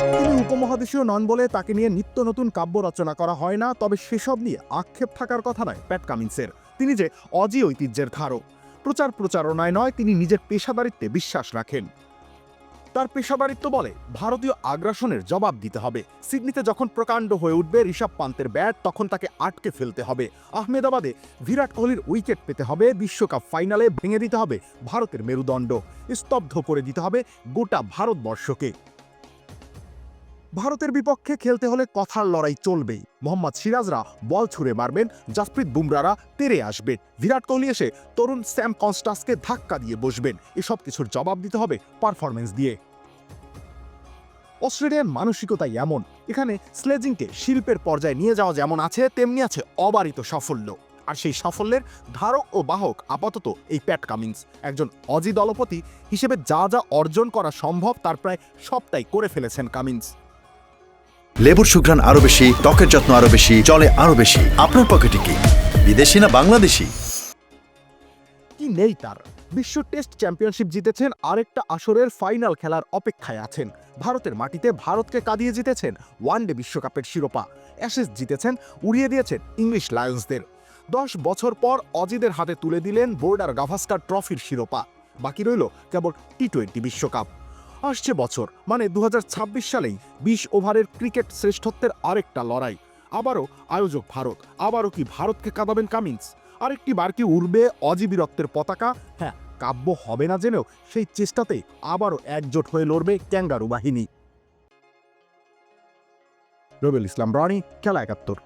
তিনি উপমহাদেশীয় নন বলে তাকে নিয়ে নিত্য নতুন কাব্য রচনা করা হয় না, তবে সেসব নিয়ে আক্ষেপ থাকার কথা নয় প্যাট কামিন্সের। তিনি যে অজি ঐতিহ্যের ধারক, প্রচার প্রচারণায় নয়, তিনি নিজের পেশাদারিত্বে বিশ্বাস রাখেন। তার পেশাদারিত্ব বলে ভারতীয় আগ্রাসনের জবাব দিতে হবে। সিডনিতে যখন প্রকাণ্ড হয়ে উঠবে ঋষভ পান্তের ব্যাট, তখন তাকে আটকে ফেলতে হবে। আহমেদাবাদে বিরাট কোহলির উইকেট পেতে হবে, বিশ্বকাপ ফাইনালে ভেঙে দিতে হবে ভারতের মেরুদণ্ড। স্তব্ধ করে দিতে হবে গোটা ভারতবর্ষকে। ভারতের বিপক্ষে খেলতে হলে কথার লড়াই চলবেই। মোহাম্মদ সিরাজরা বল ছুঁড়ে মারবেন, জাসপ্রীত বুমরারা তেরে আসবেন। বিরাট কোহলি এসে তরুণ স্যাম কনস্টাসকে ধাক্কা দিয়ে বসবেন। এসব কিছুর জবাব দিতে হবে পারফরমেন্স দিয়ে। অস্ট্রেলিয়ান মানসিকতাই এমন। এখানে স্লেজিংকে শিল্পের পর্যায়ে নিয়ে যাওয়া যেমন আছে, তেমনি আছে অবারিত সাফল্য। আর সেই সাফল্যের ধারক ও বাহক আপাতত এই প্যাট কামিন্স। একজন অজি দলপতি হিসেবে যা যা অর্জন করা সম্ভব, তার প্রায় সবটাই করে ফেলেছেন কামিন্স। লেবুর সুঘ্রাণ আরও বেশি, ত্বকের যত্ন আরও বেশি চলে আরও বেশি। আপনার পকেটে কি? বিদেশি না বাংলাদেশি? কি নেই তার? বিশ্ব টেস্ট চ্যাম্পিয়নশিপ জিতেছেন আরেকটা আসরের ফাইনাল খেলার অপেক্ষায় আছেন। ভারতের মাটিতে ভারতকে কাঁদিয়ে জিতেছেন ওয়ানডে বিশ্বকাপের শিরোপা। অ্যাশেজ জিতেছেন, উড়িয়ে দিয়েছেন ইংলিশ লায়ন্সদের। দশ বছর পর অজিদের হাতে তুলে দিলেন বোর্ডার গাভাস্কার ট্রফির শিরোপা। বাকি রইল কেবল টি টোয়েন্টি বিশ্বকাপ। আসছে বছর মানে দু হাজার ছাব্বিশ সালেই বিশ ওভারের ক্রিকেট শ্রেষ্ঠত্বের আরেকটা লড়াই। আবারও আয়োজক ভারত, আবারও কি ভারতকে কাঁদাবেন কামিন্স? আরেকটি বার কি উড়বে অজীবীরত্বের পতাকা? হ্যাঁ কাব্য হবে না জেনেও সেই চেষ্টাতেই আবারও একজোট হয়ে লড়বে ক্যাঙ্গারু বাহিনী। রবিউল ইসলাম, রনি, খেলা একাত্তর।